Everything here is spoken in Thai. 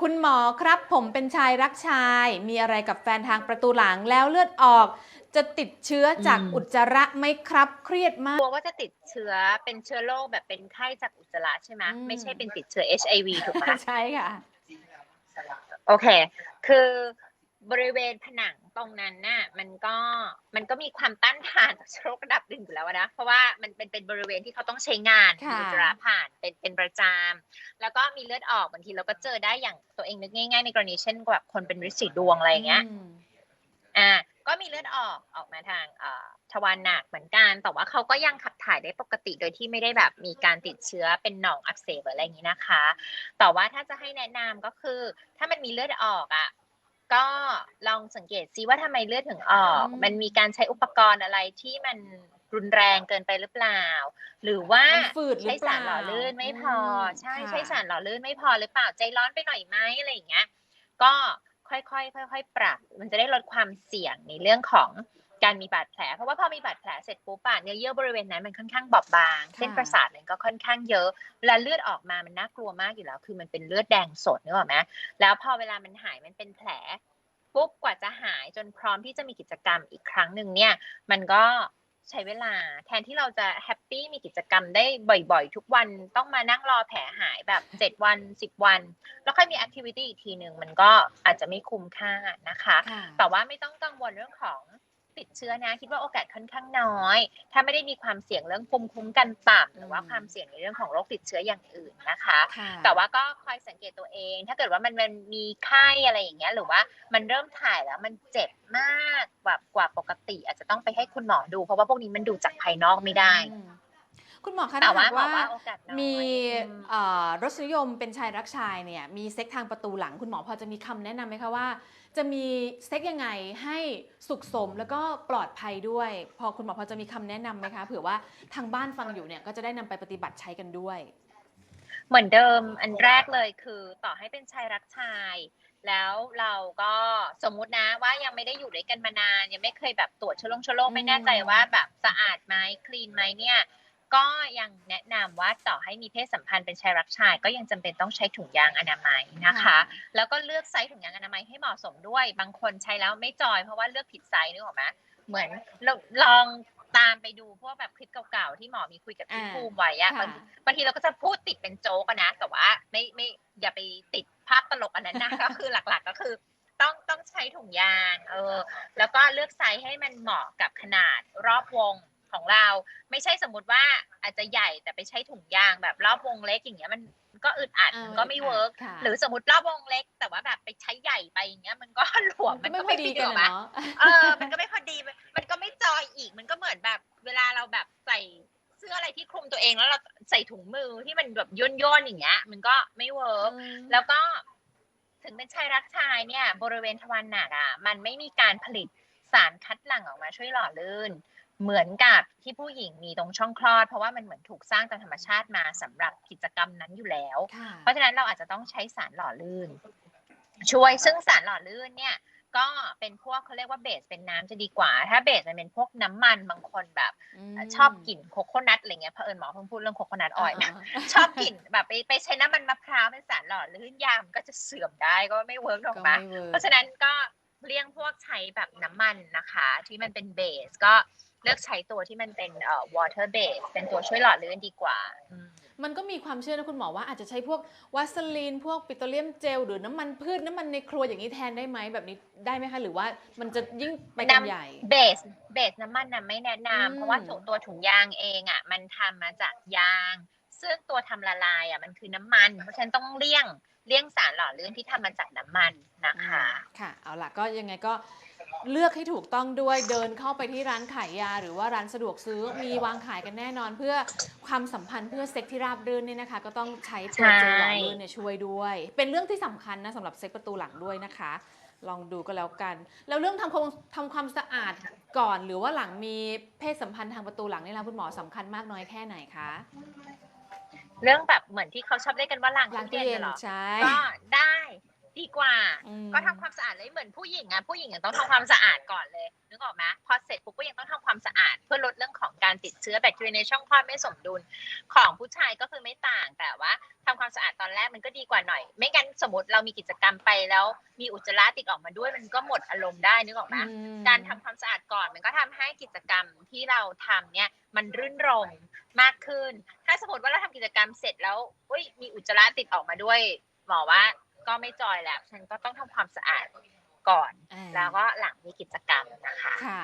คุณหมอครับผมเป็นชายรักชาย มีอะไรกับแฟนทางประตูหลังแล้วเลือดออก จะติดเชื้อจากอืม อุจจาระไหมครับ เครียดมาก กลัวว่าจะติดเชื้อเป็นเชื้อโรคแบบเป็นไข้จากอุจจาระใช่ไหมอืม ไม่ใช่เป็นติดเชื้อ HIV ถูกไหม ใช่ค่ะ โอเค คือบริเวณผนัง ตรงนั้นน่ะมันก็มันก็มีความต้านทานต่อเชื้อโรคระดับหนึ่งอยู่แล้วนะ เพราะว่ามันเป็นเป็นบริเวณที่เขาต้องใช้งานค่ะ อุจจาระผ่านเป็นเป็นประจำแล้วก็มีเลือดออกบางทีเราก็เจอได้อย่างตัวเองนึกง่ายๆ ในกรณีเช่นแบบคนเป็นริดสีดวงอะไรอย่างเงี้ยอืมอ่าก็มีเลือดออกออกมาทางเอ่อทวารหนักเหมือนกัน แต่ว่าเขาก็ยังขับถ่ายได้ปกติโดยที่ไม่ได้แบบมีการติดเชื้อเป็นหนองอักเสบหรืออะไรอย่างนี้นะคะ แต่ว่าถ้าจะให้แนะนำก็คือ ถ้ามันมีเลือดออกอะ ก็ลองสังเกตซิว่าทำไมเลือดถึงออกอืมมันมีการใช้อุปกรณ์อะไรที่มันรุนแรงเกินไปหรือเปล่า หรือว่ามันฝืดหรือใช้เปล่าสารหล่อลื่นไม่พออมใช่ค่ะใช้สารหล่อลื่นไม่พอหรือเปล่าใจร้อนไปหน่อยไหมอะไรอย่างเงี้ย ก็ค่อยๆค่อยๆปรับ มันจะได้ลดความเสี่ยงในเรื่องของ การมีบาดแผล เพราะว่าพอมีบาดแผลเสร็จปุ๊บอะเนื้อเยื่อบริเวณนั้นมันค่อนข้างบอบบางค่ะเส้นประสาทมันก็ค่อนข้างเยอะเวลาเลือดออกมามันน่ากลัวมากอยู่แล้ว คือมันเป็นเลือดแดงสดนึกออกไหมแล้วพอเวลามันหายมันเป็นแผลปุ๊บกว่าจะหายจนพร้อมที่จะมีกิจกรรมอีกครั้งหนึ่งเนี่ย มันก็ใช้เวลาแทนที่เราจะแฮปปี้มีกิจกรรมได้บ่อยๆ ทุกวันต้องมานั่งรอแผลหายแบบ7วัน10วัน แล้วค่อยมีแอคทิวิตี้อีกทีหนึ่งมันก็อาจจะไม่คุ้มค่านะคะค่ะแต่ว่าไม่ต้องกังวลเรื่องของ ติดเชื้อนะ คิดว่าโอกาสค่อนข้างน้อย ถ้าไม่ได้มีความเสี่ยงเรื่องภูมิคุ้มกันต่ำหรือว่าอืมความเสี่ยงในเรื่องของโรคติดเชื้ออย่างอื่นนะคะค่ะแต่ว่าก็คอยสังเกตตัวเอง ถ้าเกิดว่ามันมันมีไข้อะไรอย่างเงี้ยหรือว่ามันเริ่มถ่ายแล้วมันเจ็บมากแบบกว่าปกติ อาจจะต้องไปให้คุณหมอดู เพราะว่าพวกนี้มันดูจากภายนอกไม่ได้อืม คุณหมอคะแต่ถ้าว่าหากบอกว่าว่าโอกาสน้อยมีอืมเอ่อรสนิยมเป็นชายรักชายเนี่ยมีเซ็กทางประตูหลัง คุณหมอพอจะมีคำแนะนำไหมคะว่า จะมีเซ็กยังไงให้สุขสมแล้วก็ปลอดภัยด้วย พอคุณหมอพอจะมีคำแนะนำไหมคะเผื่อว่าทางบ้านฟังอยู่เนี่ยก็จะได้นำไปปฏิบัติใช้กันด้วย เหมือนเดิมอันแรกเลยคือต่อให้เป็นชายรักชายแล้วเราก็สมมุตินะว่ายังไม่ได้อยู่ด้วยกันมานาน ยังไม่เคยแบบตรวจเชื้อโรคเชื้อโรคอืมไม่แน่ใจว่าแบบสะอาดไหมคลีนไหมเนี่ย ก็ยังแนะนำว่าต่อให้มีเพศสัมพันธ์เป็นชายรักชาย ก็ยังจำเป็นต้องใช้ถุงยางอนามัยนะคะ แล้วก็เลือกไซส์ถุงยางอนามัยให้เหมาะสมด้วย บางคนใช้แล้วไม่จอยเพราะว่าเลือกผิดไซส์นึกออกไหมเหมือนเราลองตามไปดูพวกแบบคลิปเก่าๆที่หมอมีคุยกับพี่อ่าภูมิไว้อะค่ะบางทีบางทีเราก็จะพูดติดเป็นโจ๊กอะนะ แต่ว่าไม่ไม่อย่าไปติดภาพตลกอันนั้นนะก็คือหลักๆก็คือต้องต้องใช้ถุงยาง เออ แล้วก็เลือกไซส์ให้มันเหมาะกับขนาดรอบวง ของเรา ไม่ใช่สมมติว่าอาจจะใหญ่แต่ไปใช้ถุงยางแบบรอบวงเล็กอย่างเงี้ยมันมันก็อึดอัดเออมันก็ไม่เวิร์กค่ะหรือสมมติรอบวงเล็ก แต่ว่าแบบไปใช้ใหญ่ไปอย่างเงี้ยมันก็หลวมมัมันนก็ก็ไม่พอไม่ดีฟิตกันหรอกอะปะเนาะเออ มันก็ไม่พอดีมันมันก็ไม่จอยอีกมันก็เหมือนแบบเวลาเราแบบใส่เสื้ออะไรที่คลุมตัวเองแล้วเราใส่ถุงมือที่มันแบบย่นย่นๆอย่างเงี้ย มันก็ไม่เวิร์กแล้วก็ถึงเป็นชายรักชายเนี่ย บริเวณทวารหนักอะ มันไม่มีการผลิตสารคัดหลั่งออกมาช่วยหล่อลื่น เหมือนกับที่ผู้หญิงมีตรงช่องคลอด เพราะว่ามันเหมือนถูกสร้างตามธรรมชาติมาสำหรับกิจกรรมนั้นอยู่แล้วค่ะเพราะฉะนั้นเราอาจจะต้องใช้สารหล่อลื่น ช่วยซึ่งสารหล่อลื่นเนี่ย ก็เป็นพวกเขาเรียกว่าเบสเป็นน้ำจะดีกว่า ถ้าเบสมันเป็นพวกน้ำมันบางคนแบบมชอบกลิ่นโคโคนัทอะไรเงี้ยเผอิญหมอเพิ่งพูดเรื่องโคโคนัทออยล์าชอบกลิ่นแบบไปไปใช้น้ำมันมะพร้าวเป็นสารหล่อลื่นยามนก็จะเสื่อมได้ก็ไม่เวิร์กหรอกก็ปะไม่เวิร์กเพราะฉะนั้นก็เลี่ยงพวกใช้แบบน้ำมันนะคะ ที่มันเป็นเบสก็ เลือกใช้ตัวที่มันเป็นเอ่อ water base เป็นตัวช่วยหล่อลื่นดีกว่าอืม มันก็มีความเชื่อนะคุณหมอว่าอาจจะใช้พวกวัสลีน พวกปิโตรเลียมเจล หรือน้ำมันพืชน้ำมันในครัวอย่างนี้แทนได้ไหมแบบนี้ได้ไหมคะ หรือว่ามันจะยิ่งไปกันใหญ่ เบสเบสน้ำมันน่ะไม่แนะอืม นำเพราะว่าตัวตัวถุงยางเองอะมันทำมาจากยาง ซึ่งตัวทำละลายอะมันคือน้ำมัน เพราะฉะนั้นต้องเลี่ยงเลี่ยงสารหล่อลื่นที่ทำมาจากน้ำมันนะคะ ค่ะ เอาล่ะก็ยังไงก็ เลือกให้ถูกต้องด้วยเดินเข้าไปที่ร้านขายยา หรือว่าร้านสะดวกซื้อมีวางขายกันแน่นอน เพื่อความสัมพันธ์เพื่อเซ็กที่ราบรื่นเนี่ยนะคะ ก็ต้องใช้ตัวเจลหล่อลื่นเนี่ยช่วยด้วย เป็นเรื่องที่สำคัญนะสำหรับเซ็กประตูหลังด้วยนะคะ ลองดูก็แล้วกัน แล้วเรื่องทำความทำความสะอาดก่อน หรือว่าหลังมีเพศสัมพันธ์ทางประตูหลังนี่นะคุณหมอสำคัญมากน้อยแค่ไหนคะเรื่องแบบเหมือนที่เขาชอบเรียกกันว่าล้างล้างตู้ตู้เย็เย็นนเหรอใช่ก็ได้จ ดีกว่าอืมก็ทำความสะอาดเลยเหมือนผู้หญิงอะผู้หญิงยังต้องทำความสะอาดก่อนเลยนึกออกไหมพอเสร็จปุ๊บก็ยังต้องทำความสะอาด เพื่อลดเรื่องของการติดเชื้อแบคทีเรียในช่องคลอดไม่สมดุลของผู้ชายก็คือไม่ต่างแต่ว่าทำความสะอาดตอนแรกมันก็ดีกว่าหน่อย ไม่งั้นสมมติเรามีกิจกรรมไปแล้ว มีอุจจาระติดออกมาด้วยมันก็หมดอารมณ์ได้นึกออกไหมอืมการทำความสะอาดก่อนมันก็ทำให้กิจกรรมที่เราทำเนี่ยมันรื่นรมมากขึ้น ถ้าสมมติว่าเราทำกิจกรรมเสร็จแล้วอุ้ยมีอุจจาระติดออกมาด้วยหมอว่า ก็ไม่จอยแล้วฉันก็ต้องทำความสะอาดก่อนอ่าแล้วก็หลังมีกิจกรรมนะคะค่ะ